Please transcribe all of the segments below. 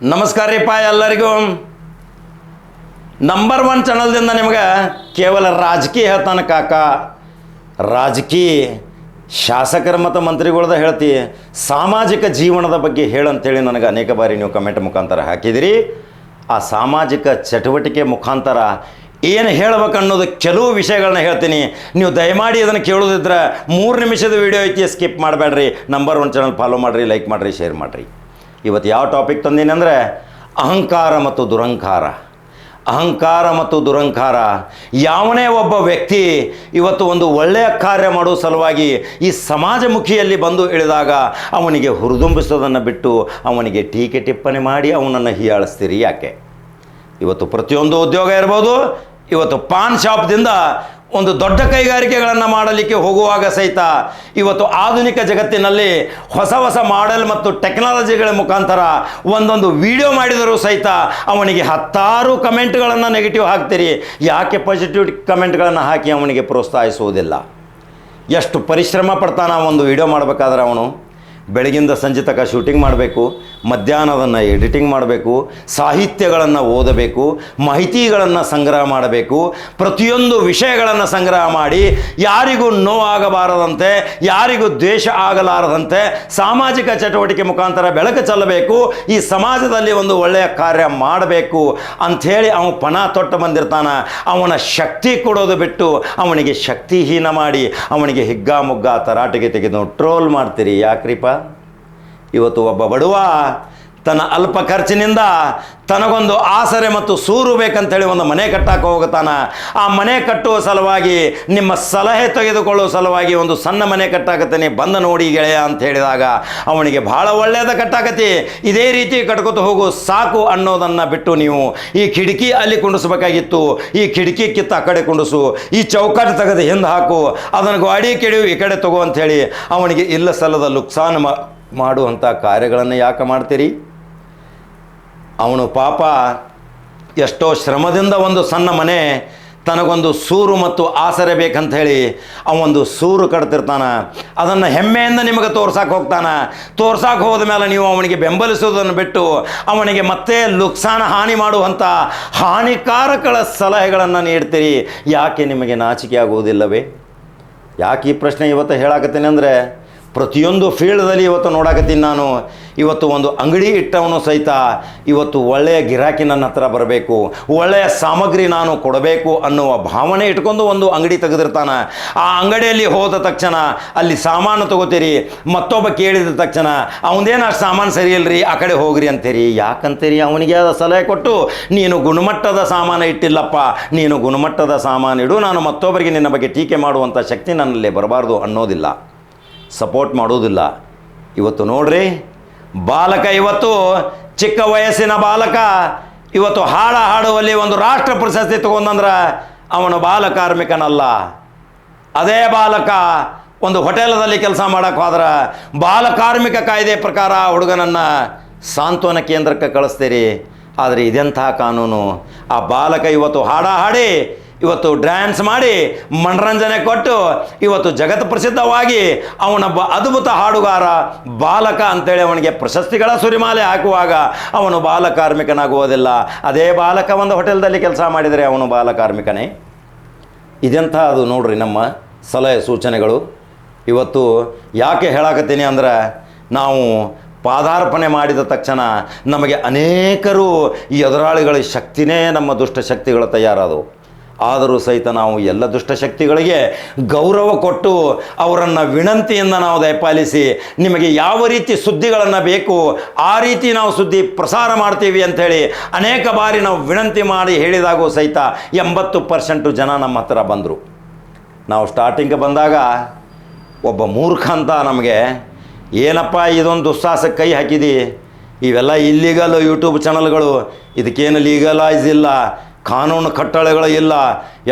ನಮಸ್ಕಾರ ರೀಪ್ಪ ಎಲ್ಲರಿಗೂ. Number one ಚಾನಲ್ದಿಂದ ನಿಮಗೆ ಕೇವಲ ರಾಜಕೀಯ ಹೇಳ್ತಾನೆ ಕಾಕ. ರಾಜಕೀಯ ಶಾಸಕರ ಮತ್ತು ಮಂತ್ರಿಗಳದ ಹೇಳ್ತಿ, ಸಾಮಾಜಿಕ ಜೀವನದ ಬಗ್ಗೆ ಹೇಳಂತೇಳಿ ನನಗೆ ಅನೇಕ ಬಾರಿ ನೀವು ಕಮೆಂಟ್ ಮುಖಾಂತರ ಹಾಕಿದಿರಿ. ಆ ಸಾಮಾಜಿಕ ಚಟುವಟಿಕೆ ಮುಖಾಂತರ ಏನು ಹೇಳ್ಬೇಕು ಅನ್ನೋದು ಕೆಲವು ವಿಷಯಗಳನ್ನ ಹೇಳ್ತೀನಿ. ನೀವು ದಯಮಾಡಿ ಅದನ್ನು ಕೇಳೋದಿದ್ರೆ ಮೂರು ನಿಮಿಷದ ವೀಡಿಯೋ ಐತಿ ಸ್ಕಿಪ್ ಮಾಡಬೇಡ್ರಿ. ನಂಬರ್ ಒನ್ ಚಾನಲ್ ಫಾಲೋ ಮಾಡಿರಿ ಲೈಕ್ ಮಾಡಿರಿ ಶೇರ್ ಮಾಡಿರಿ. ಇವತ್ತು ಯಾವ ಟಾಪಿಕ್ ತಂದೀನಿ ಅಂದರೆ ಅಹಂಕಾರ ಮತ್ತು ದುರಂಕಾರ. ಅಹಂಕಾರ ಮತ್ತು ದುರಂಕಾರ. ಯಾವನೇ ಒಬ್ಬ ವ್ಯಕ್ತಿ ಇವತ್ತು ಒಂದು ಒಳ್ಳೆಯ ಕಾರ್ಯ ಮಾಡುವ ಸಲುವಾಗಿ ಈ ಸಮಾಜಮುಖಿಯಲ್ಲಿ ಬಂದು ಇಳಿದಾಗ ಅವನಿಗೆ ಹುರಿದುಂಬಿಸೋದನ್ನು ಬಿಟ್ಟು ಅವನಿಗೆ ಟೀಕೆ ಟಿಪ್ಪಣಿ ಮಾಡಿ ಅವನನ್ನು ಹೀಯಾಳಿಸ್ತೀರಿ ಯಾಕೆ? ಇವತ್ತು ಪ್ರತಿಯೊಂದು ಉದ್ಯೋಗ ಇರ್ಬೋದು, ಇವತ್ತು ಪಾನ್ ಶಾಪ್ದಿಂದ ಒಂದು ದೊಡ್ಡ ಕೈಗಾರಿಕೆಗಳನ್ನು ಮಾಡಲಿಕ್ಕೆ ಹೋಗುವಾಗ ಸಹಿತ ಇವತ್ತು ಆಧುನಿಕ ಜಗತ್ತಿನಲ್ಲಿ ಹೊಸ ಹೊಸ ಮಾಡೆಲ್ ಮತ್ತು ಟೆಕ್ನಾಲಜಿಗಳ ಮುಖಾಂತರ ಒಂದೊಂದು ವಿಡಿಯೋ ಮಾಡಿದರೂ ಸಹಿತ ಅವನಿಗೆ ಹತ್ತಾರು ಕಮೆಂಟ್ಗಳನ್ನು ನೆಗೆಟಿವ್ ಹಾಕ್ತೀರಿ. ಯಾಕೆ ಪಾಸಿಟಿವ್ ಕಮೆಂಟ್ಗಳನ್ನು ಹಾಕಿ ಅವನಿಗೆ ಪ್ರೋತ್ಸಾಹಿಸುವುದಿಲ್ಲ? ಎಷ್ಟು ಪರಿಶ್ರಮ ಪಡ್ತಾನ ಒಂದು ವಿಡಿಯೋ ಮಾಡಬೇಕಾದ್ರೆ ಅವನು? ಬೆಳಗಿಂದ ಸಂಜೆ ತನಕ ಶೂಟಿಂಗ್ ಮಾಡಬೇಕು. ಮಧ್ಯಾಹ್ನದನ್ನು ಎಡಿಟಿಂಗ್ ಮಾಡಬೇಕು, ಸಾಹಿತ್ಯಗಳನ್ನು ಓದಬೇಕು, ಮಾಹಿತಿಗಳನ್ನು ಸಂಗ್ರಹ ಮಾಡಬೇಕು, ಪ್ರತಿಯೊಂದು ವಿಷಯಗಳನ್ನು ಸಂಗ್ರಹ ಮಾಡಿ, ಯಾರಿಗೂ ನೋವಾಗಬಾರದಂತೆ, ಯಾರಿಗೂ ದ್ವೇಷ ಆಗಲಾರದಂತೆ ಸಾಮಾಜಿಕ ಚಟುವಟಿಕೆ ಮುಖಾಂತರ ಬೆಳಕು ಚೆಲ್ಲಬೇಕು, ಈ ಸಮಾಜದಲ್ಲಿ ಒಂದು ಒಳ್ಳೆಯ ಕಾರ್ಯ ಮಾಡಬೇಕು ಅಂಥೇಳಿ ಅವನು ಪಣ ತೊಟ್ಟು ಬಂದಿರ್ತಾನ. ಅವನ ಶಕ್ತಿ ಕೊಡೋದು ಬಿಟ್ಟು ಅವನಿಗೆ ಶಕ್ತಿಹೀನ ಮಾಡಿ ಅವನಿಗೆ ಹಿಗ್ಗಾಮುಗ್ಗಾ ತರಾಟೆಗೆ ತೆಗೆದು ಟ್ರೋಲ್ ಮಾಡ್ತೀರಿ. ಯಾಕ್ರಿಪ್ಪ? ಇವತ್ತು ಒಬ್ಬ ಬಡವ ತನ್ನ ಅಲ್ಪ ಖರ್ಚಿನಿಂದ ತನಗೊಂದು ಆಸರೆ ಮತ್ತು ಸೂರು ಬೇಕಂತೇಳಿ ಒಂದು ಮನೆ ಕಟ್ಟಕ್ಕೆ ಹೋಗುತ್ತಾನ. ಆ ಮನೆ ಕಟ್ಟುವ ಸಲುವಾಗಿ, ನಿಮ್ಮ ಸಲಹೆ ತೆಗೆದುಕೊಳ್ಳುವ ಸಲುವಾಗಿ ಒಂದು ಸಣ್ಣ ಮನೆ ಕಟ್ಟಾಕತ್ತೀನಿ, ಬಂದ ನೋಡಿ ಗೆಳೆಯ ಅಂತ ಹೇಳಿದಾಗ ಅವನಿಗೆ ಭಾಳ ಒಳ್ಳೆಯದ ಕಟ್ಟಾಕತಿ. ಇದೇ ರೀತಿ ಕಟ್ಕೊತ ಹೋಗು, ಸಾಕು ಅನ್ನೋದನ್ನು ಬಿಟ್ಟು ನೀವು ಈ ಕಿಟಕಿ ಅಲ್ಲಿ ಕುಂಡಿಸ್ಬೇಕಾಗಿತ್ತು. ಈ ಕಿಟಕಿ ಕಿತ್ತ ಆ ಕಡೆ ಕುಂಡಿಸು, ಈ ಚೌಕಟ್ಟು ತೆಗೆದು ಹಿಂದೆ ಹಾಕು, ಅದನ್ನು ಗಾಡಿ ಕೆಡಿಯು ಈ ಕಡೆ ತಗೋ ಅಂಥೇಳಿ ಅವನಿಗೆ ಇಲ್ಲ ಸಲ್ಲದ ಲುಕ್ಸಾನ್ ಮಾ ಮಾಡುವಂಥ ಕಾರ್ಯಗಳನ್ನು ಯಾಕೆ ಮಾಡ್ತೀರಿ? ಅವನು ಪಾಪ ಎಷ್ಟೋ ಶ್ರಮದಿಂದ ಒಂದು ಸಣ್ಣ ಮನೆ ತನಗೊಂದು ಸೂರು ಮತ್ತು ಆಸರೆ ಬೇಕಂತ ಹೇಳಿ ಅವನೊಂದು ಸೂರು ಕಟ್ತಿರ್ತಾನ. ಅದನ್ನು ಹೆಮ್ಮೆಯಿಂದ ನಿಮಗೆ ತೋರ್ಸಕ್ಕೆ ಹೋಗ್ತಾನೆ. ತೋರ್ಸಕ್ಕೆ ಹೋದ ಮೇಲೆ ನೀವು ಅವನಿಗೆ ಬೆಂಬಲಿಸೋದನ್ನು ಬಿಟ್ಟು ಅವನಿಗೆ ಮತ್ತೆ ನುಕ್ಸಾನ, ಹಾನಿ ಮಾಡುವಂಥ ಹಾನಿಕಾರಕಗಳ ಸಲಹೆಗಳನ್ನು ನೀಡ್ತೀರಿ. ಯಾಕೆ ನಿಮಗೆ ನಾಚಿಕೆ ಆಗುವುದಿಲ್ಲವೇ ಯಾಕೆ ಈ ಪ್ರಶ್ನೆ ಇವತ್ತು ಹೇಳಾಕತ್ತೀನಿ ಅಂದರೆ ಪ್ರತಿಯೊಂದು ಫೀಲ್ಡಲ್ಲಿ ಇವತ್ತು ನೋಡಾಕತ್ತೀನಿ ನಾನು. ಇವತ್ತು ಒಂದು ಅಂಗಡಿ ಇಟ್ಟವನು ಸಹಿತ ಇವತ್ತು ಒಳ್ಳೆಯ ಗಿರಾಕಿ ನನ್ನ ಹತ್ರ ಬರಬೇಕು. ಒಳ್ಳೆಯ ಸಾಮಗ್ರಿ ನಾನು ಕೊಡಬೇಕು ಅನ್ನುವ ಭಾವನೆ ಇಟ್ಕೊಂಡು ಒಂದು ಅಂಗಡಿ ತೆಗೆದಿರ್ತಾನೆ. ಆ ಅಂಗಡಿಯಲ್ಲಿ ಹೋದ ತಕ್ಷಣ ಅಲ್ಲಿ ಸಾಮಾನು ತಗೋತೀರಿ, ಮತ್ತೊಬ್ಬ ಕೇಳಿದ ತಕ್ಷಣ ಅವನದೇನು ಅಷ್ಟು ಸಾಮಾನು ಸರಿ ಇಲ್ಲರಿ ಆ ಕಡೆ ಹೋಗ್ರಿ ಅಂತೀರಿ. ಯಾಕಂತೀರಿ? ಅವನಿಗೆ ಅದು ಸಲಹೆ ಕೊಟ್ಟು, ನೀನು ಗುಣಮಟ್ಟದ ಸಾಮಾನು ಇಟ್ಟಿಲ್ಲಪ್ಪ, ನೀನು ಗುಣಮಟ್ಟದ ಸಾಮಾನು ಇಡು, ನಾನು ಮತ್ತೊಬ್ಬರಿಗೆ ನಿನ್ನ ಬಗ್ಗೆ ಟೀಕೆ ಮಾಡುವಂಥ ಶಕ್ತಿ ನನ್ನಲ್ಲಿ ಬರಬಾರ್ದು ಅನ್ನೋದಿಲ್ಲ. ಸಪೋರ್ಟ್ ಮಾಡೋದಿಲ್ಲ. ಇವತ್ತು ನೋಡ್ರಿ, ಬಾಲಕ ಇವತ್ತು ಚಿಕ್ಕ ವಯಸ್ಸಿನ ಬಾಲಕ, ಇವತ್ತು ಹಾಡ ಹಾಡುವಲ್ಲಿ ಒಂದು ರಾಷ್ಟ್ರ ಪ್ರಶಸ್ತಿ ತಗೊಂಡಂದ್ರೆ ಅವನು ಬಾಲ ಕಾರ್ಮಿಕನಲ್ಲ. ಅದೇ ಬಾಲಕ ಒಂದು ಹೋಟೆಲದಲ್ಲಿ ಕೆಲಸ ಮಾಡೋಕೆ ಹೋದ್ರೆ ಬಾಲ ಕಾರ್ಮಿಕ ಕಾಯ್ದೆ ಪ್ರಕಾರ ಹುಡುಗನನ್ನು ಸಾಂತ್ವನ ಕೇಂದ್ರಕ್ಕೆ ಕಳಿಸ್ತೀರಿ. ಆದರೆ ಇದೆಂಥ ಕಾನೂನು? ಆ ಬಾಲಕ ಇವತ್ತು ಹಾಡ ಹಾಡಿ ಇವತ್ತು ಡ್ಯಾನ್ಸ್ ಮಾಡಿ ಮನರಂಜನೆ ಕೊಟ್ಟು ಇವತ್ತು ಜಗತ್ ಪ್ರಸಿದ್ಧವಾಗಿ ಅವನೊಬ್ಬ ಅದ್ಭುತ ಹಾಡುಗಾರ ಬಾಲಕ ಅಂತೇಳಿ ಅವನಿಗೆ ಪ್ರಶಸ್ತಿಗಳ ಸುರಿಮಾಲೆ ಹಾಕುವಾಗ ಅವನು ಬಾಲಕಾರ್ಮಿಕನಾಗುವುದಿಲ್ಲ ಅದೇ ಬಾಲಕ ಒಂದು ಹೋಟೆಲ್ದಲ್ಲಿ ಕೆಲಸ ಮಾಡಿದರೆ ಅವನು ಬಾಲಕಾರ್ಮಿಕನೇ ಇದೆಂಥ ಅದು ನೋಡ್ರಿ ನಮ್ಮ ಸಲಹೆ ಸೂಚನೆಗಳು. ಇವತ್ತು ಯಾಕೆ ಹೇಳಾಕತ್ತೀನಿ ಅಂದ್ರೆ ನಾವು ಪಾದಾರ್ಪಣೆ ಮಾಡಿದ ತಕ್ಷಣ ನಮಗೆ ಅನೇಕರು ಈ ಎದುರಾಳಿಗಳ ಶಕ್ತಿನೇ ನಮ್ಮ ದುಷ್ಟಶಕ್ತಿಗಳು ತಯಾರಾದವು. ಆದರೂ ಸಹಿತ ನಾವು ಎಲ್ಲ ದುಷ್ಟಶಕ್ತಿಗಳಿಗೆ ಗೌರವ ಕೊಟ್ಟು ಅವರನ್ನು ವಿನಂತಿಯಿಂದ ನಾವು ದಯಪಾಲಿಸಿ ನಿಮಗೆ ಯಾವ ರೀತಿ ಸುದ್ದಿಗಳನ್ನು ಬೇಕು ಆ ರೀತಿ ನಾವು ಸುದ್ದಿ ಪ್ರಸಾರ ಮಾಡ್ತೀವಿ ಅಂಥೇಳಿ ಅನೇಕ ಬಾರಿ ನಾವು ವಿನಂತಿ ಮಾಡಿ ಹೇಳಿದಾಗೂ ಸಹಿತ ಎಂಬತ್ತು ಪರ್ಸೆಂಟು ಜನ ನಮ್ಮ ಹತ್ರ ಬಂದರು. ನಾವು ಸ್ಟಾರ್ಟಿಂಗ್ ಬಂದಾಗ ಒಬ್ಬ ಮೂರ್ಖ ಅಂತ ನಮಗೆ, ಏನಪ್ಪ ಇದೊಂದು ದುಸ್ಸಾಹಸಕ್ಕೆ ಕೈ ಹಾಕಿದಿ? ಇವೆಲ್ಲ ಇಲ್ಲಿಗಲ್ ಯೂಟ್ಯೂಬ್ ಚಾನಲ್ಗಳು ಇದಕ್ಕೇನು ಲೀಗಲೈಸ್ ಇಲ್ಲ. ಕಾನೂನು ಕಟ್ಟಳೆಗಳು ಇಲ್ಲ.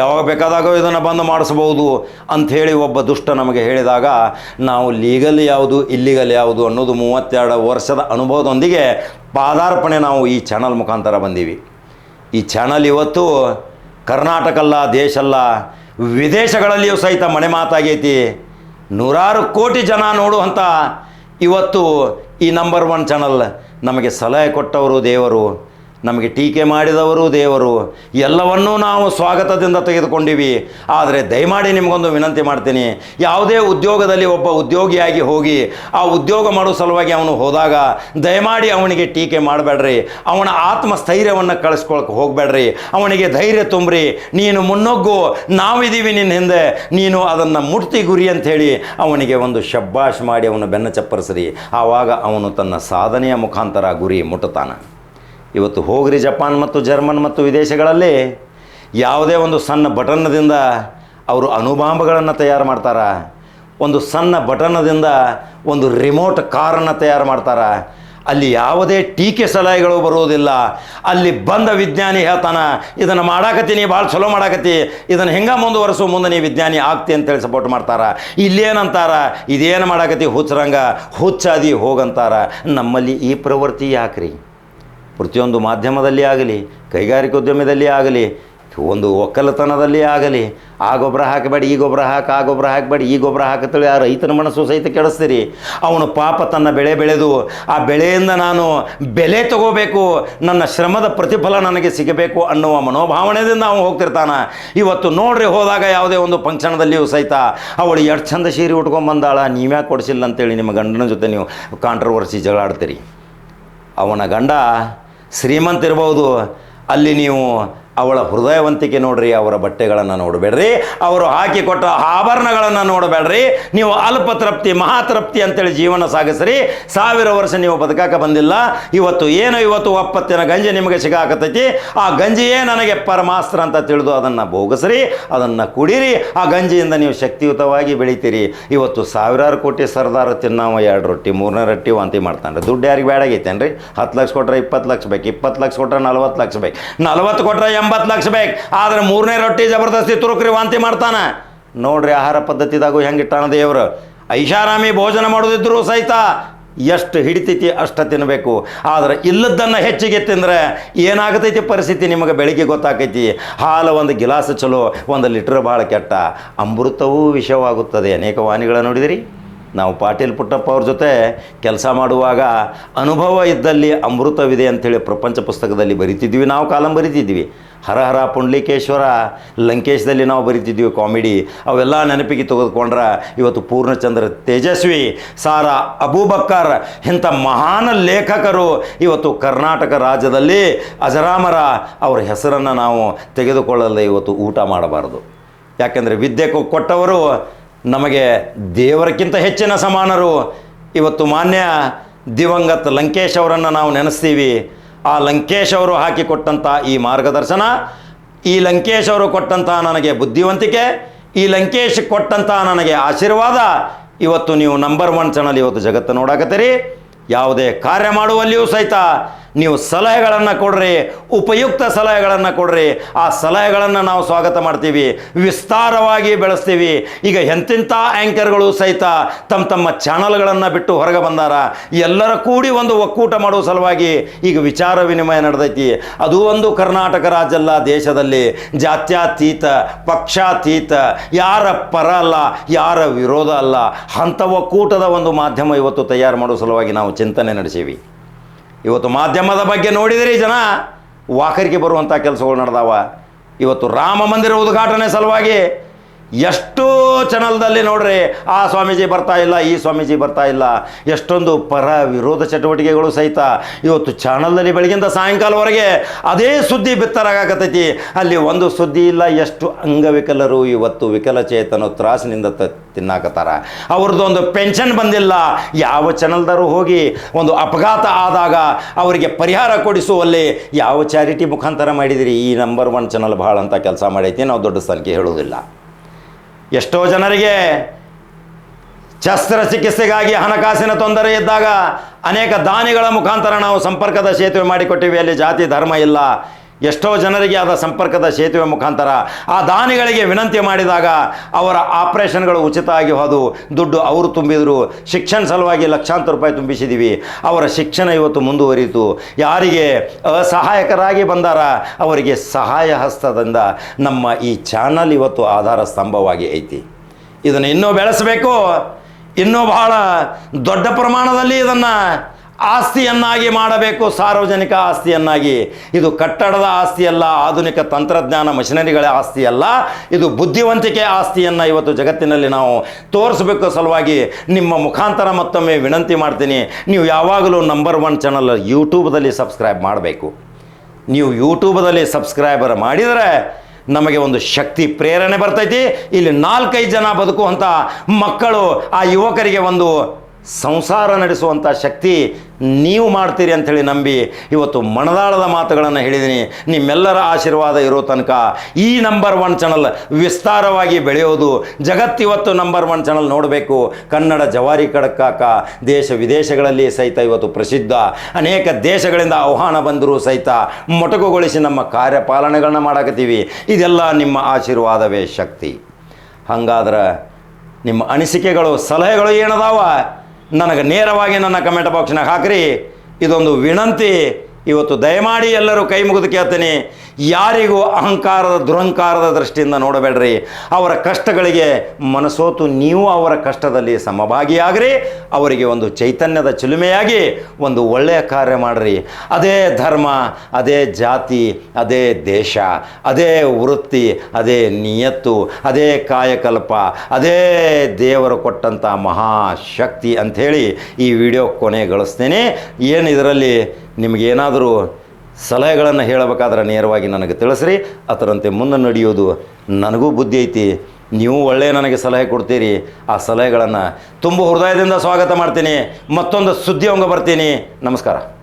ಯಾವಾಗ ಬೇಕಾದಾಗ ಇದನ್ನು ಬಂದ್ ಮಾಡಿಸ್ಬೋದು ಅಂಥೇಳಿ ಒಬ್ಬ ದುಷ್ಟ ನಮಗೆ ಹೇಳಿದಾಗ, ನಾವು ಲೀಗಲ್ ಯಾವುದು, ಇಲ್ಲಿಗಲ್ ಯಾವುದು ಅನ್ನೋದು ಮೂವತ್ತೆರಡು ವರ್ಷದ ಅನುಭವದೊಂದಿಗೆ ಪಾದಾರ್ಪಣೆ ನಾವು ಈ ಚಾನಲ್ ಮುಖಾಂತರ ಬಂದೀವಿ. ಈ ಚಾನಲ್ ಇವತ್ತು ಕರ್ನಾಟಕ ಅಲ್ಲ ದೇಶ ಅಲ್ಲ ವಿದೇಶಗಳಲ್ಲಿಯೂ ಸಹಿತ ಮನೆ ಮಾತಾಗೈತಿ. ನೂರಾರು ಕೋಟಿ ಜನ ನೋಡುವಂಥ ಇವತ್ತು ಈ ನಂಬರ್ ಒನ್ ಚಾನಲ್ ನಮಗೆ ಸಲಹೆ ಕೊಟ್ಟವರು ದೇವರು. ನಮಗೆ ಟೀಕೆ ಮಾಡಿದವರು ದೇವರು. ಎಲ್ಲವನ್ನೂ ನಾವು ಸ್ವಾಗತದಿಂದ ತೆಗೆದುಕೊಂಡಿವಿ. ಆದರೆ ದಯಮಾಡಿ ನಿಮಗೊಂದು ವಿನಂತಿ ಮಾಡ್ತೀನಿ. ಯಾವುದೇ ಉದ್ಯೋಗದಲ್ಲಿ ಒಬ್ಬ ಉದ್ಯೋಗಿಯಾಗಿ ಹೋಗಿ ಆ ಉದ್ಯೋಗ ಮಾಡೋ ಸಲುವಾಗಿ ಅವನು ಹೋದಾಗ ದಯಮಾಡಿ ಅವನಿಗೆ ಟೀಕೆ ಮಾಡಬೇಡ್ರಿ. ಅವನ ಆತ್ಮಸ್ಥೈರ್ಯವನ್ನು ಕಳಿಸ್ಕೊಳಕ್ಕೆ ಹೋಗಬೇಡ್ರಿ. ಅವನಿಗೆ ಧೈರ್ಯ ತುಂಬ್ರಿ. ನೀನು ಮುನ್ನೊಗ್ಗು. ನಾವಿದ್ದೀವಿ ನಿನ್ನ ಹಿಂದೆ. ನೀನು ಅದನ್ನು ಮುಟ್ತಿ ಗುರಿ ಅಂಥೇಳಿ ಅವನಿಗೆ ಒಂದು ಶಬ್ಬಾಷ್ ಮಾಡಿ ಅವನು ಬೆನ್ನ ಚಪ್ಪರಿಸ್ರಿ. ಆವಾಗ ಅವನು ತನ್ನ ಸಾಧನೆಯ ಮುಖಾಂತರ ಗುರಿ ಮುಟ್ಟುತ್ತಾನೆ. ಇವತ್ತು ಹೋಗ್ರಿ ಜಪಾನ್ ಮತ್ತು ಜರ್ಮನ್ ಮತ್ತು ವಿದೇಶಗಳಲ್ಲಿ ಯಾವುದೇ ಒಂದು ಸಣ್ಣ ಬಟನ್ನದಿಂದ ಅವರು ಅಣುಬಾಂಬ್ಗಳನ್ನು ತಯಾರು ಮಾಡ್ತಾರೆ. ಒಂದು ಸಣ್ಣ ಬಟನ್ನದಿಂದ ಒಂದು ರಿಮೋಟ್ ಕಾರನ್ನು ತಯಾರು ಮಾಡ್ತಾರೆ. ಅಲ್ಲಿ ಯಾವುದೇ ಟೀಕೆ ಸಲಹೆಗಳು ಬರುವುದಿಲ್ಲ. ಅಲ್ಲಿ ಬಂದ ವಿಜ್ಞಾನಿ ಹೇಳ್ತಾನೆ, ಇದನ್ನು ಮಾಡಾಕತ್ತೀನಿ ಭಾಳ ಚಲೋ ಮಾಡಾಕತ್ತಿ. ಇದನ್ನು ಹೆಂಗೆ ಮುಂದುವರೆಸು, ಮುಂದೆ ನೀ ವಿಜ್ಞಾನಿ ಆಗ್ತಿ ಅಂತೇಳಿ ಸಪೋರ್ಟ್ ಮಾಡ್ತಾರ. ಇಲ್ಲೇನಂತಾರ, ಇದೇನು ಮಾಡಾಕತ್ತಿ ಹುಚ್ಚರಂಗ? ಹುಚ್ಚಾದಿ ಹೋಗಂತಾರ. ನಮ್ಮಲ್ಲಿ ಈ ಪ್ರವೃತ್ತಿ ಯಾಕ್ರಿ? ಪ್ರತಿಯೊಂದು ಮಾಧ್ಯಮದಲ್ಲಿ ಆಗಲಿ, ಕೈಗಾರಿಕೋದ್ಯಮದಲ್ಲಿ ಆಗಲಿ, ಒಂದು ಒಕ್ಕಲತನದಲ್ಲಿ ಆಗಲಿ, ಆ ಗೊಬ್ಬರ ಹಾಕಬೇಡಿ, ಈ ಗೊಬ್ಬರ ಹಾಕಿ, ಆ ಗೊಬ್ಬರ ಹಾಕಬೇಡಿ, ಈ ಗೊಬ್ಬರ ಹಾಕತ್ತೇಳಿ ಆ ರೈತನ ಮನಸ್ಸು ಸಹಿತ ಕೆಡಿಸ್ತೀರಿ. ಅವನು ಪಾಪ ತನ್ನ ಬೆಳೆ ಬೆಳೆದು, ಆ ಬೆಳೆಯಿಂದ ನಾನು ಬೆಲೆ ತಗೋಬೇಕು, ನನ್ನ ಶ್ರಮದ ಪ್ರತಿಫಲ ನನಗೆ ಸಿಗಬೇಕು ಅನ್ನುವ ಮನೋಭಾವನೆಯಿಂದ ಅವನು ಹೋಗ್ತಿರ್ತಾನ. ಇವತ್ತು ನೋಡ್ರಿ, ಹೋದಾಗ ಯಾವುದೇ ಒಂದು ಫಂಕ್ಷನ್ದಲ್ಲಿಯೂ ಸಹಿತ ಅವಳು ಎಷ್ಟು ಚಂದ ಸೀರೆ ಉಟ್ಕೊಂಬಂದಾಳ ನೀವ್ಯಾಕೆ ಕೊಡಿಸಿಲ್ಲ ಅಂತೇಳಿ ನಿಮ್ಮ ಗಂಡನ ಜೊತೆ ನೀವು ಕಾಂಟ್ರವರ್ಸಿ ಜಗಳಾಡ್ತೀರಿ. ಅವನ ಗಂಡ ಶ್ರೀಮಂತ ಇರ್ಬೋದು ಅಲ್ಲಿ ನೀವು ಅವಳ ಹೃದಯವಂತಿಕೆ ನೋಡ್ರಿ, ಅವರ ಬಟ್ಟೆಗಳನ್ನು ನೋಡಬೇಡ್ರಿ, ಅವರು ಹಾಕಿಕೊಟ್ಟ ಆಭರಣಗಳನ್ನು ನೋಡಬೇಡ್ರಿ. ನೀವು ಅಲ್ಪ ತೃಪ್ತಿ ಮಹಾತೃಪ್ತಿ ಅಂತೇಳಿ ಜೀವನ ಸಾಗಿಸ್ರಿ. ಸಾವಿರ ವರ್ಷ ನೀವು ಬದುಕಾಕ ಬಂದಿಲ್ಲ. ಇವತ್ತು ಏನು, ಇವತ್ತು ಒಪ್ಪತ್ತಿನ ಗಂಜಿ ನಿಮಗೆ ಸಿಗಾಕತ್ತೈತಿ. ಆ ಗಂಜಿಯೇ ನನಗೆ ಪರಮಾಸ್ತ್ರ ಅಂತ ತಿಳಿದು ಅದನ್ನು ಭೋಗಿಸ್ರಿ, ಅದನ್ನು ಕುಡೀರಿ. ಆ ಗಂಜಿಯಿಂದ ನೀವು ಶಕ್ತಿಯುತವಾಗಿ ಬೆಳಿತೀರಿ. ಇವತ್ತು ಸಾವಿರಾರು ಕೋಟಿ ಸರ್ದಾರ ತಿನ್ನಾವ, ಎರಡು ರೊಟ್ಟಿ, ಮೂರನೇ ರೊಟ್ಟಿ ವಾಂತಿ ಮಾಡ್ತಾನೆ ದುಡ್ಡು ಯಾರಿಗೆ ಬೇಡಾಗೈತೇನ್ರಿ ಹತ್ತು ಲಕ್ಷ ಕೊಟ್ಟರೆ ಇಪ್ಪತ್ತು ಲಕ್ಷ ಬೇಕು, ಇಪ್ಪತ್ತು ಲಕ್ಷ ಕೊಟ್ಟರೆ ನಲ್ವತ್ತು ಲಕ್ಷ ಬೇಕು. ನಲ್ವತ್ತು ಕೊಟ್ರೆ ಎಂಬತ್ತು ಲಕ್ಷ ಬೇಕು. ಆದ್ರೆ ಮೂರನೇ ರೊಟ್ಟಿ ಜಬರ್ದಸ್ತಿ ತುರುಕ್ರಿ ವಾಂತಿ ಮಾಡ್ತಾನೆ. ನೋಡ್ರಿ ಆಹಾರ ಪದ್ಧತಿದಾಗೂ ಹೆಂಗಿಟ್ಟಾನ ದೇವರು. ಐಷಾರಾಮಿ ಭೋಜನ ಮಾಡೋದಿದ್ರು ಸಹಿತ ಎಷ್ಟು ಹಿಡಿತೈತಿ ಅಷ್ಟು ತಿನ್ನಬೇಕು ಆದರೆ ಇಲ್ಲದನ್ನು ಹೆಚ್ಚಿಗೆ ತಿಂದರೆ ಏನಾಗತೈತಿ ಪರಿಸ್ಥಿತಿ ನಿಮಗೆ ಬೆಳಿಗ್ಗೆ ಗೊತ್ತಾಕೈತಿ. ಹಾಲು ಒಂದು ಗಿಲಾಸ್ ಚಲೋ, ಒಂದು ಲೀಟ್ರ್ ಭಾಳ ಕೆಟ್ಟ. ಅಮೃತವೂ ವಿಷವಾಗುತ್ತದೆ. ಅನೇಕ ವಾಣಿಗಳ ನೋಡಿದಿರಿ? ನಾವು ಪಾಟೀಲ್ ಪುಟ್ಟಪ್ಪ ಅವ್ರ ಜೊತೆ ಕೆಲಸ ಮಾಡುವಾಗ ಅನುಭವ ಇದ್ದಲ್ಲಿ ಅಮೃತವಿದೆ ಅಂಥೇಳಿ ಪ್ರಪಂಚ ಪುಸ್ತಕದಲ್ಲಿ ಬರಿತಿದ್ವಿ. ನಾವು ಕಾಲಂ ಬರಿತಿದ್ವಿ. ಹರಹರ ಪುಂಡ್ಲಿಕೇಶ್ವರ, ಲಂಕೇಶದಲ್ಲಿ ನಾವು ಬರಿತಿದ್ವಿ ಕಾಮಿಡಿ. ಅವೆಲ್ಲ ನೆನಪಿಗೆ ತೆಗೆದುಕೊಂಡ್ರೆ ಇವತ್ತು ಪೂರ್ಣಚಂದ್ರ ತೇಜಸ್ವಿ, ಸಾರಾ ಅಬೂಬಕ್ಕರ್, ಇಂಥ ಮಹಾನ್ ಲೇಖಕರು ಇವತ್ತು ಕರ್ನಾಟಕ ರಾಜ್ಯದಲ್ಲಿ ಅಜರಾಮರ ಅವರ ಹೆಸರನ್ನು ನಾವು ತೆಗೆದುಕೊಳ್ಳದೆ ಇವತ್ತು ಊಟ ಮಾಡಬಾರದು. ಯಾಕೆಂದರೆ ವಿದ್ಯೆ ಕೊಟ್ಟವರು ನಮಗೆ ದೇವರಕ್ಕಿಂತ ಹೆಚ್ಚಿನ ಸಮಾನರು. ಇವತ್ತು ಮಾನ್ಯ ದಿವಂಗತ ಲಂಕೇಶ್ ಅವರನ್ನು ನಾವು ನೆನೆಸ್ತೀವಿ. ಆ ಲಂಕೇಶ್ ಅವರು ಹಾಕಿಕೊಟ್ಟಂಥ ಈ ಮಾರ್ಗದರ್ಶನ, ಈ ಲಂಕೇಶ್ ಅವರು ಕೊಟ್ಟಂಥ ನನಗೆ ಬುದ್ಧಿವಂತಿಕೆ, ಈ ಲಂಕೇಶ್ ಕೊಟ್ಟಂಥ ನನಗೆ ಆಶೀರ್ವಾದ. ಇವತ್ತು ನೀವು ನಂಬರ್ ಒನ್ ಚಾನಲ್ ಇವತ್ತು ಜಗತ್ತು ನೋಡಾಕತ್ತೀರಿ. ಯಾವುದೇ ಕಾರ್ಯ ಮಾಡುವಲ್ಲಿಯೂ ಸಹಿತ ನೀವು ಸಲಹೆಗಳನ್ನು ಕೊಡ್ರಿ, ಉಪಯುಕ್ತ ಸಲಹೆಗಳನ್ನು ಕೊಡ್ರಿ, ಆ ಸಲಹೆಗಳನ್ನು ನಾವು ಸ್ವಾಗತ ಮಾಡ್ತೀವಿ, ವಿಸ್ತಾರವಾಗಿ ಬೆಳೆಸ್ತೀವಿ. ಈಗ ಎಂತೆಂಥ ಆ್ಯಂಕರ್ಗಳು ಸಹಿತ ತಮ್ಮ ತಮ್ಮ ಚಾನಲ್ಗಳನ್ನು ಬಿಟ್ಟು ಹೊರಗೆ ಬಂದಾರ, ಎಲ್ಲರ ಕೂಡಿ ಒಂದು ಒಕ್ಕೂಟ ಮಾಡುವ ಸಲುವಾಗಿ ಈಗ ವಿಚಾರ ವಿನಿಮಯ ನಡೆದೈತಿ. ಅದು ಒಂದು ಕರ್ನಾಟಕ ರಾಜ್ಯ ಅಲ್ಲ ದೇಶದಲ್ಲಿ ಜಾತ್ಯಾತೀತ, ಪಕ್ಷಾತೀತ, ಯಾರ ಪರ ಅಲ್ಲ, ಯಾರ ವಿರೋಧ ಅಲ್ಲ, ಅಂಥ ಒಕ್ಕೂಟದ ಒಂದು ಮಾಧ್ಯಮ ಇವತ್ತು ತಯಾರು ಮಾಡುವ ಸಲುವಾಗಿ ನಾವು ಚಿಂತನೆ ನಡೆಸೀವಿ. ಇವತ್ತು ಮಾಧ್ಯಮದ ಬಗ್ಗೆ ನೋಡಿದಿರಿ ಜನ? ವಾಕರಿಗೆ ಬರುವಂಥ ಕೆಲಸಗಳು ನಡೆದಾವ. ಇವತ್ತು ರಾಮ ಮಂದಿರ ಉದ್ಘಾಟನೆ ಸಲುವಾಗಿ ಎಷ್ಟು ಚಾನಲ್ದಲ್ಲಿ ನೋಡ್ರಿ, ಆ ಸ್ವಾಮೀಜಿ ಬರ್ತಾ ಇಲ್ಲ, ಈ ಸ್ವಾಮೀಜಿ ಬರ್ತಾ ಇಲ್ಲ. ಎಷ್ಟೊಂದು ಪರ ವಿರೋಧ ಚಟುವಟಿಕೆಗಳು ಸಹಿತ ಇವತ್ತು ಚಾನಲ್ದಲ್ಲಿ ಬೆಳಗಿಂದ ಸಾಯಂಕಾಲವರೆಗೆ ಅದೇ ಸುದ್ದಿ ಬಿತ್ತರಾಗತೈತಿ ಅಲ್ಲಿ ಒಂದು ಸುದ್ದಿ ಇಲ್ಲ, ಎಷ್ಟು ಅಂಗವಿಕಲರು ಇವತ್ತು ವಿಕಲಚೇತನ ತ್ರಾಸಿನಿಂದ ತ, ತಿನ್ನಾಕತ್ತಾರ. ಅವ್ರದ್ದೊಂದು ಪೆನ್ಷನ್ ಬಂದಿಲ್ಲ, ಯಾವ ಚಾನಲ್ದಾರು ಹೋಗಿ ಒಂದು ಅಪಘಾತ ಆದಾಗ ಅವರಿಗೆ ಪರಿಹಾರ ಕೊಡಿಸುವಲ್ಲಿ ಯಾವ ಚಾರಿಟಿ ಮುಖಾಂತರ ಮಾಡಿದಿರಿ? ಈ ನಂಬರ್ ಒನ್ ಚಾನಲ್ ಭಾಳ ಅಂತ ಕೆಲಸ ಮಾಡೈತಿ, ನಾವು ದೊಡ್ಡ ಸಲಿಕೆ ಹೇಳೋದಿಲ್ಲ ಎಷ್ಟೋ ಜನರಿಗೆ ಶಸ್ತ್ರಚಿಕಿತ್ಸೆಗಾಗಿ ಹಣಕಾಸಿನ ತೊಂದರೆ ಇದ್ದಾಗ ಅನೇಕ ದಾನಿಗಳ ಮುಖಾಂತರ ನಾವು ಸಂಪರ್ಕದ ಸೇತುವೆ ಮಾಡಿಕೊಟ್ಟಿವೆ. ಅಲ್ಲಿ ಜಾತಿ, ಧರ್ಮ ಇಲ್ಲ. ಎಷ್ಟೋ ಜನರಿಗೆ ಆದ ಸಂಪರ್ಕದ ಸೇತುವೆ ಮುಖಾಂತರ ಆ ದಾನಿಗಳಿಗೆ ವಿನಂತಿ ಮಾಡಿದಾಗ ಅವರ ಆಪರೇಷನ್ಗಳು ಉಚಿತ ಆಗಿ ಹೋದು, ದುಡ್ಡು ಅವರು ತುಂಬಿದರು. ಶಿಕ್ಷಣ ಸಲುವಾಗಿ ಲಕ್ಷಾಂತರ ರೂಪಾಯಿ ತುಂಬಿಸಿದ್ದೀವಿ ಅವರ ಶಿಕ್ಷಣ ಇವತ್ತು ಮುಂದುವರಿಯಿತು. ಯಾರಿಗೆ ಅಸಹಾಯಕರಾಗಿ ಬಂದಾರ, ಅವರಿಗೆ ಸಹಾಯ ಹಸ್ತದಿಂದ ನಮ್ಮ ಈ ಚಾನಲ್ ಇವತ್ತು ಆಧಾರ ಸ್ತಂಭವಾಗಿ ಐತಿ. ಇದನ್ನು ಇನ್ನೂ ಬೆಳೆಸಬೇಕು. ಇನ್ನೂ ಬಹಳ ದೊಡ್ಡ ಪ್ರಮಾಣದಲ್ಲಿ ಇದನ್ನು ಆಸ್ತಿಯನ್ನಾಗಿ ಮಾಡಬೇಕು, ಸಾರ್ವಜನಿಕ ಆಸ್ತಿಯನ್ನಾಗಿ. ಇದು ಕಟ್ಟಡದ ಆಸ್ತಿಯಲ್ಲ, ಆಧುನಿಕ ತಂತ್ರಜ್ಞಾನ ಮಷಿನರಿಗಳ ಆಸ್ತಿಯಲ್ಲ, ಇದು ಬುದ್ಧಿವಂತಿಕೆ ಆಸ್ತಿಯನ್ನು ಇವತ್ತು ಜಗತ್ತಿನಲ್ಲಿ ನಾವು ತೋರಿಸಬೇಕು ಸಲುವಾಗಿ ನಿಮ್ಮ ಮುಖಾಂತರ ಮತ್ತೊಮ್ಮೆ ವಿನಂತಿ ಮಾಡ್ತೀನಿ. ನೀವು ಯಾವಾಗಲೂ ನಂಬರ್ ಒನ್ ಚಾನಲ್ ಯೂಟ್ಯೂಬ್ದಲ್ಲಿ ಸಬ್ಸ್ಕ್ರೈಬ್ ಮಾಡಬೇಕು. ನೀವು ಯೂಟ್ಯೂಬ್ದಲ್ಲಿ ಸಬ್ಸ್ಕ್ರೈಬರ್ ಮಾಡಿದರೆ ನಮಗೆ ಒಂದು ಶಕ್ತಿ, ಪ್ರೇರಣೆ ಬರ್ತೈತಿ. ಇಲ್ಲಿ ನಾಲ್ಕೈದು ಜನ ಬದುಕುವಂಥ ಮಕ್ಕಳು ಆ ಯುವಕರಿಗೆ ಒಂದು ಸಂಸಾರ ನಡೆಸುವಂಥ ಶಕ್ತಿ ನೀವು ಮಾಡ್ತೀರಿ ಅಂಥೇಳಿ ನಂಬಿ ಇವತ್ತು ಮಣದಾಳದ ಮಾತುಗಳನ್ನು ಹೇಳಿದ್ದೀನಿ. ನಿಮ್ಮೆಲ್ಲರ ಆಶೀರ್ವಾದ ಇರೋ ತನಕ ಈ ನಂಬರ್ ಒನ್ ಚಾನಲ್ ವಿಸ್ತಾರವಾಗಿ ಬೆಳೆಯೋದು. ಜಗತ್ತಿವತ್ತು ನಂಬರ್ ಒನ್ ಚಾನಲ್ ನೋಡಬೇಕು. ಕನ್ನಡ ಜವಾರಿ ಕಡಕಾಕ ದೇಶ ವಿದೇಶಗಳಲ್ಲಿ ಸಹಿತ ಇವತ್ತು ಪ್ರಸಿದ್ಧ. ಅನೇಕ ದೇಶಗಳಿಂದ ಆಹ್ವಾನ ಬಂದರೂ ಸಹಿತ ಮೊಟಕುಗೊಳಿಸಿ ನಮ್ಮ ಕಾರ್ಯಪಾಲನೆಗಳನ್ನ ಮಾಡಕತ್ತೀವಿ. ಇದೆಲ್ಲ ನಿಮ್ಮ ಆಶೀರ್ವಾದವೇ ಶಕ್ತಿ. ಹಂಗಾದ್ರೆ ನಿಮ್ಮ ಅನಿಸಿಕೆಗಳು, ಸಲಹೆಗಳು ಏನದಾವ? ನನಗೆ ನೇರವಾಗಿ ನನ್ನ ಕಮೆಂಟ್ ಬಾಕ್ಸ್ನಾಗ ಹಾಕ್ರಿ. ಇದೊಂದು ವಿನಂತಿ. ಇವತ್ತು ದಯಮಾಡಿ ಎಲ್ಲರೂ ಕೈ ಮುಗಿದು ಕೇಳ್ತೀನಿ. ಯಾರಿಗೂ ಅಹಂಕಾರದ, ದುರಹಂಕಾರದ ದೃಷ್ಟಿಯಿಂದ ನೋಡಬೇಡ್ರಿ. ಅವರ ಕಷ್ಟಗಳಿಗೆ ಮನಸೋತು ನೀವು ಅವರ ಕಷ್ಟದಲ್ಲಿ ಸಮಭಾಗಿಯಾಗ್ರಿ. ಅವರಿಗೆ ಒಂದು ಚೈತನ್ಯದ ಚಿಲುಮೆಯಾಗಿ ಒಂದು ಒಳ್ಳೆಯ ಕಾರ್ಯ ಮಾಡ್ರಿ. ಅದೇ ಧರ್ಮ, ಅದೇ ಜಾತಿ, ಅದೇ ದೇಶ, ಅದೇ ವೃತ್ತಿ, ಅದೇ ನಿಯತ್ತು, ಅದೇ ಕಾಯಕಲ್ಪ, ಅದೇ ದೇವರು ಕೊಟ್ಟಂಥ ಮಹಾಶಕ್ತಿ ಅಂಥೇಳಿ ಈ ವಿಡಿಯೋ ಕೊನೆಗೊಳಿಸ್ತೇನೆ. ಏನು ಇದರಲ್ಲಿ ನಿಮಗೇನಾದರೂ ಸಲಹೆಗಳನ್ನು ಹೇಳಬೇಕಾದ್ರೆ ನೇರವಾಗಿ ನನಗೆ ತಿಳಿಸ್ರಿ, ಅದರಂತೆ ಮುಂದೆ ನಡೆಯೋದು ನನಗೂ ಬುದ್ಧಿ ಐತಿ. ನೀವು ಒಳ್ಳೆಯ ನನಗೆ ಸಲಹೆ ಕೊಡ್ತೀರಿ. ಆ ಸಲಹೆಗಳನ್ನು ತುಂಬ ಹೃದಯದಿಂದ ಸ್ವಾಗತ ಮಾಡ್ತೀನಿ. ಮತ್ತೊಂದು ಸುದ್ದಿ ಬರ್ತೀನಿ. ನಮಸ್ಕಾರ.